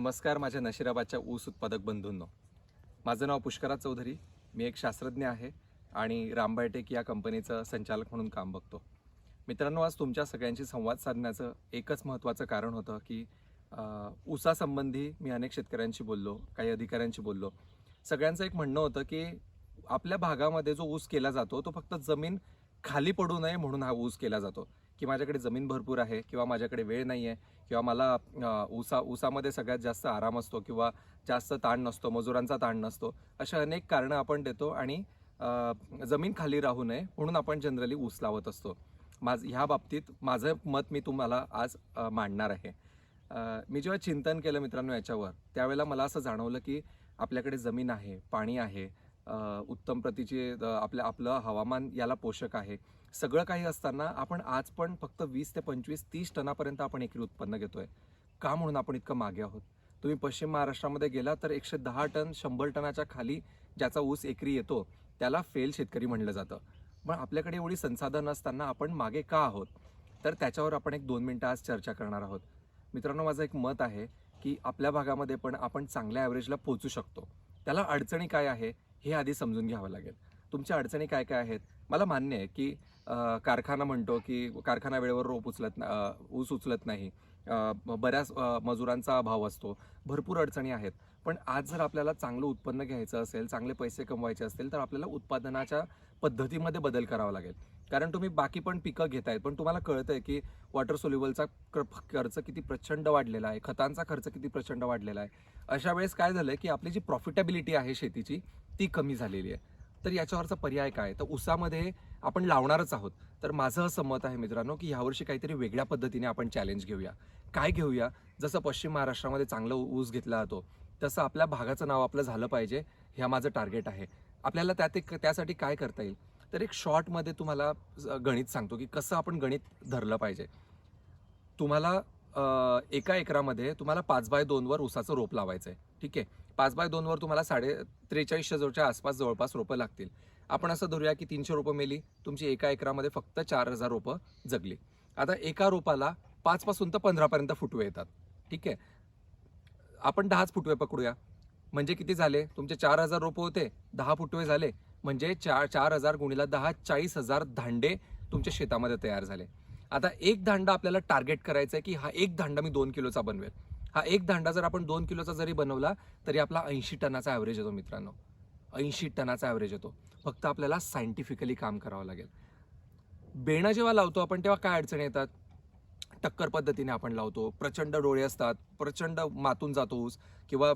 नमस्कार माझ्या नशिराबादच्या ऊस उत्पादक बंधूंनो. माझं नाव पुष्कराज चौधरी. मी एक शास्त्रज्ञ आहे आणि रामबायोटेक या कंपनीचं संचालक म्हणून काम बघतो. मित्रांनो आज तुमच्या सगळ्यांशी संवाद साधण्याचं एकच महत्त्वाचं कारण होतं की ऊसासंबंधी मी अनेक शेतकऱ्यांशी बोललो काही अधिकाऱ्यांशी बोललो. सगळ्यांचं एक म्हणणं होतं की आपल्या भागामध्ये जो ऊस केला जातो तो फक्त जमीन खाली पडू नये म्हणून हा ऊस केला जातो. की माझ्याकडे जमीन भरपूर आहे किंवा माझ्याकडे वेळ नाही आहे किंवा मला ऊसा ऊसामध्ये सगळ्यात जास्त आराम असतो किंवा जास्त ताण नसतो मजुरांचा ताण नसतो अशा अनेक कारणं आपण देतो आणि जमीन खाली राहू नये म्हणून आपण जनरली ऊस लावत असतो. माझ ह्या बाबतीत माझं मत मी तुम्हाला आज मांडणार आहे. मी जेव्हा चिंतन केलं मित्रांनो याच्यावर त्यावेळेला मला असं जाणवलं की आपल्याकडे जमीन आहे पाणी आहे उत्तम प्रतीचे आपल्या आपलं हवामान याला पोषक आहे. सगळं काही असताना आपण आज पण फक्त वीस ते पंचवीस तीस टनापर्यंत आपण एकरी उत्पन्न घेतोय. का म्हणून आपण इतकं मागे आहोत? तुम्ही पश्चिम महाराष्ट्रामध्ये गेला तर एकशे दहा टन शंभर टनाच्या खाली ज्याचा ऊस एकरी येतो त्याला फेल शेतकरी म्हणलं जातं. पण आपल्याकडे एवढी संसाधन असताना आपण मागे का आहोत? तर त्याच्यावर आपण एक दोन मिनटं आज चर्चा करणार आहोत. मित्रांनो माझं एक मत आहे की आपल्या भागामध्ये पण आपण चांगल्या ॲव्हरेजला पोहोचू शकतो. त्याला अडचणी काय आहे? हे आधी समजून घ्यावं लागेल. तुमच्या अडचणी काय काय आहेत? मला मान्य आहे की कारखाना म्हणतो की कारखाना वेळेवर रोप उचलत ना- ऊस उचलत नाही. बऱ्याच मजुरांचा अभाव असतो. भरपूर अडचणी आहेत. पण आज जर आपल्याला चांगलं उत्पन्न घ्यायचं असेल चांगले पैसे कमवायचे असतील तर आपल्याला उत्पादनाच्या पद्धतीमध्ये बदल करावा लागेल. कारण तुम्ही बाकी पण पिकं घेतायत पण तुम्हाला कळतं आहे की वॉटर सोल्युबलचा खर्च किती प्रचंड वाढलेला आहे खतांचा खर्च किती प्रचंड वाढलेला आहे. अशा वेळेस काय झालंय की आपली जी प्रॉफिटेबिलिटी आहे शेतीची ती कमी झालेली आहे. तर याच्यावरचा पर्याय काय? तर ऊसामध्ये आपण लावणारच आहोत. तर माझं असं मत आहे मित्रांनो की ह्यावर्षी काहीतरी वेगळ्या पद्धतीने आपण चॅलेंज घेऊया. काय घेऊया? जसं पश्चिम महाराष्ट्रामध्ये चांगलं ऊस घेतला जातो तसं आपल्या भागाचं नाव आपलं झालं पाहिजे ह्या माझं टार्गेट आहे. आपल्याला त्यात एक त्यासाठी काय करता येईल? तर एक शॉर्टमध्ये तुम्हाला गणित सांगतो की कसं आपण गणित धरलं पाहिजे. तुम्हाला एका एकरामध्ये तुम्हाला पाच बाय दोनवर ऊसाचं रोप लावायचं आहे ठीक आहे? पाच बाय दोनवर तुम्हाला साडे त्रेचाळीसशे जवळच्या आसपास जवळपास रोपं लागतील. आपण असं धरूया की तीनशे रोपं मेली तुमची एका एकरामध्ये फक्त चार हजार रोपं जगली. आता एका रोपाला पाचपासून तर पंधरापर्यंत फुटवे येतात. ठीक आहे? आपण दहाच फुटवे पकडूया. म्हणजे किती झाले? तुमचे चार हजार रोपं होते दहा फुटवे झाले. म्हणजे चार चार हजार गुणीला दहा चाळीस हजार दांडे तुमच्या शेतामध्ये तयार झाले. आता एक दांडा आपल्याला टार्गेट करायचा आहे की हा एक दांडा मी दोन किलोचा बनवेल. हा एक दांडा जर आपण दोन किलोचा जरी बनवला तरी आपला ऐंशी टनाचा ॲव्हरेज येतो मित्रांनो. ऐंशी टनाचा ॲव्हरेज येतो. फक्त आपल्याला सायंटिफिकली काम करावं लागेल. बेणं जेव्हा लावतो आपण तेव्हा काय अडचणी येतात? टक्कर पद्धतीने आपण लावतो. प्रचंड डोळे असतात. प्रचंड मातून जातो ऊस किंवा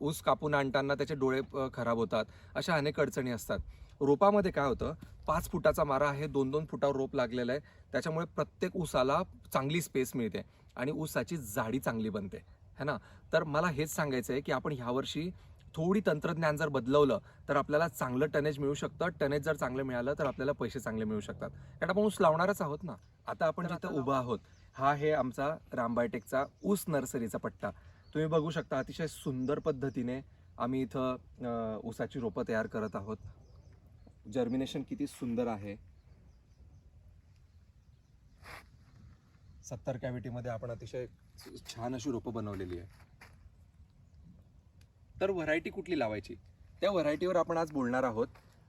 ऊस कापून आणताना त्याचे डोळे खराब होतात. अशा अनेक अडचणी असतात. रोपामध्ये काय होतं पाच फुटाचा मारा आहे दोन दोन फुटावर रोप लागलेला आहे. त्याच्यामुळे प्रत्येक ऊसाला चांगली स्पेस मिळते आणि ऊसाची जाडी चांगली बनते. है ना? तर मला हेच सांगायचं आहे की आपण ह्यावर्षी थोडी तंत्रज्ञान जर बदलवलं तर आपल्याला चांगलं टनेज मिळू शकतं. टनेज जर चांगलं मिळालं तर आपल्याला पैसे चांगले मिळू शकतात. कारण आपण ऊस लावणारच आहोत ना. आता आपण जिथं आता उभा आहोत हा आहे आमचा रामबायोटेकचा ऊस नर्सरीचा पट्टा. तुम्ही बघू शकता अतिशय सुंदर पद्धतीने आम्ही इथं ऊसाची रोपं तयार करत आहोत. जर्मिनेशन किती सुंदर आहे. सत्तर कॅव्हिटीमध्ये आपण अतिशय छान अशी रोपं बनवलेली आहे. तर व्हरायटी कुठली लावायची? त्या व्हरायटीवर आपण आज बोलणार आहोत.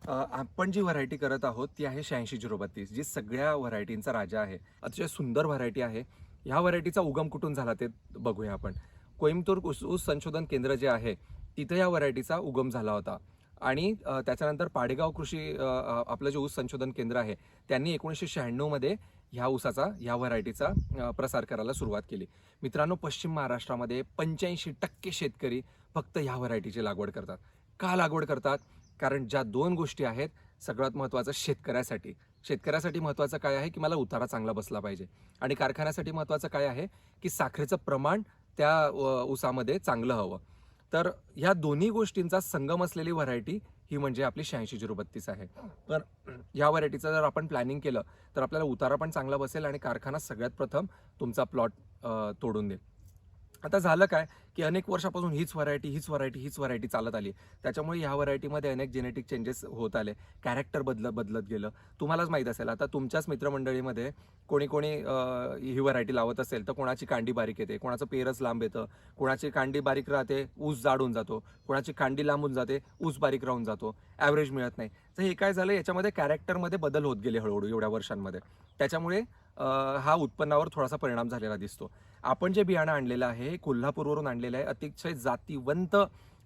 आपण जी व्हरायटी करत आहोत ती आहे शहाऐंशी झिरो बत्तीस जी सगळ्या व्हरायटींचा राजा आहे. अतिशय सुंदर व्हरायटी आहे. ह्या व्हरायटीचा उगम कुठून झाला ते बघूया आपण. कोईमतूर ऊस संशोधन केंद्र जे आहे तिथं या व्हरायटीचा उगम झाला होता. आणि त्याच्यानंतर पाडेगाव कृषी आपलं जे ऊस संशोधन केंद्र आहे त्यांनी एकोणीसशे शहाण्णवमध्ये ह्या ऊसाचा ह्या व्हरायटीचा प्रसार करायला सुरुवात केली. मित्रांनो पश्चिम महाराष्ट्रामध्ये पंच्याऐंशी टक्के शेतकरी फक्त ह्या व्हरायटीची लागवड करतात. का लागवड करतात? कारण ज्या दोन गोष्टी आहेत सगळ्यात महत्त्वाचं शेतकऱ्यासाठी. शेतकऱ्यासाठी महत्त्वाचं काय आहे की मला उतारा चांगला बसला पाहिजे. आणि कारखान्यासाठी महत्त्वाचं काय आहे की साखरेचं प्रमाण त्या ऊसामध्ये चांगलं हवं. तर ह्या दोन्ही गोष्टींचा संगम असलेली व्हरायटी ही म्हणजे आपली शहाऐंशी झिरो बत्तीस आहे. तर ह्या व्हरायटीचं जर आपण प्लॅनिंग केलं तर आपल्याला उतारा पण चांगला बसेल आणि कारखाना सगळ्यात प्रथम तुमचा प्लॉट तोडून देईल. आता झालं काय की अनेक वर्षापासून हीच व्हरायटी हीच व्हरायटी हीच व्हरायटी चालत आली. त्याच्यामुळे ह्या व्हरायटीमध्ये अनेक जेनेटिक चेंजेस होत आले. कॅरेक्टर बदलत बदलत गेलं. तुम्हालाच माहीत असेल आता तुमच्याच मित्रमंडळीमध्ये कोणी कोणी ही व्हरायटी लावत असेल तर कोणाची कांडी बारीक येते कोणाचं पेरच लांब येतं कोणाची कांडी बारीक राहते ऊस जाडून जातो कोणाची कांडी लांबून जाते ऊस बारीक राहून जातो ॲव्हरेज मिळत नाही. तर हे काय झालं याच्यामध्ये कॅरेक्टरमध्ये बदल होत गेले हळूहळू एवढ्या वर्षांमध्ये. त्याच्यामुळे हा उत्पन्नावर थोडासा परिणाम झालेला दिसतो. आपण जे बियाणं आणलेलं आहे हे कोल्हापूरवरून आणलेलं आहे अतिशय जातीवंत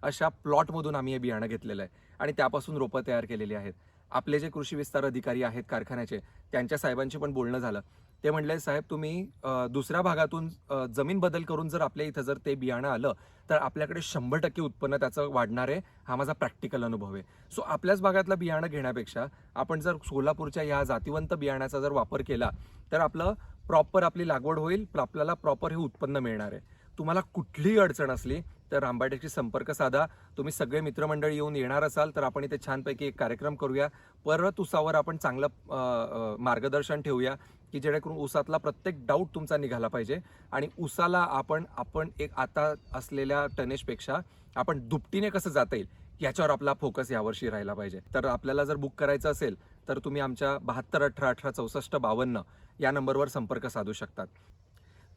अशा प्लॉटमधून आम्ही हे बियाणं घेतलेलं आहे. आणि त्यापासून रोपं तयार केलेली आहेत. आपले जे कृषी विस्तार अधिकारी आहेत कारखान्याचे त्यांच्या साहेबांशी पण बोलणं झालं. ते म्हणले साहेब तुम्ही दुसऱ्या भागातून जमीन बदल करून जर आपल्या इथं जर ते बियाणं आलं तर आपल्याकडे शंभर टक्के उत्पन्न त्याचं वाढणार आहे. हा माझा प्रॅक्टिकल अनुभव आहे. सो आपल्याच भागातलं बियाणं घेण्यापेक्षा आपण जर सोलापूरच्या या जातीवंत बियाण्याचा जर वापर केला तर आपलं प्रॉपर आपली लागवड होईल आपल्याला प्रॉपर हे उत्पन्न मिळणार आहे. तुम्हाला कुठलीही अडचण असली तर रामबाटेकशी संपर्क साधा. तुम्ही सगळे मित्रमंडळी येऊन येणार असाल तर आपण इथे छानपैकी एक कार्यक्रम करूया. परत उसावर आपण चांगलं मार्गदर्शन ठेवूया की जेणेकरून उसातला प्रत्येक डाऊट तुमचा निघाला पाहिजे आणि उसाला आपण आपण एक आता असलेल्या टनेजपेक्षा आपण दुपटीने कसं जाता येईल याच्यावर आपला फोकस यावर्षी राहिला पाहिजे. तर आपल्याला जर बुक करायचं असेल तर तुम्ही आमच्या बहात्तर अठरा अठरा चौसष्ट बावन्न या नंबरवर संपर्क साधू शकतात.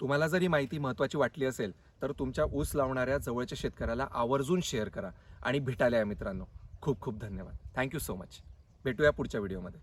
तुम्हाला जर ही माहिती महत्त्वाची वाटली असेल तर तुमच्या ऊस लावणाऱ्या जवळच्या शेतकऱ्याला आवर्जून शेअर करा आणि भेटायला या मित्रांनो. खूप खूप धन्यवाद. थँक्यू सो मच भेटूया पुढच्या व्हिडिओमध्ये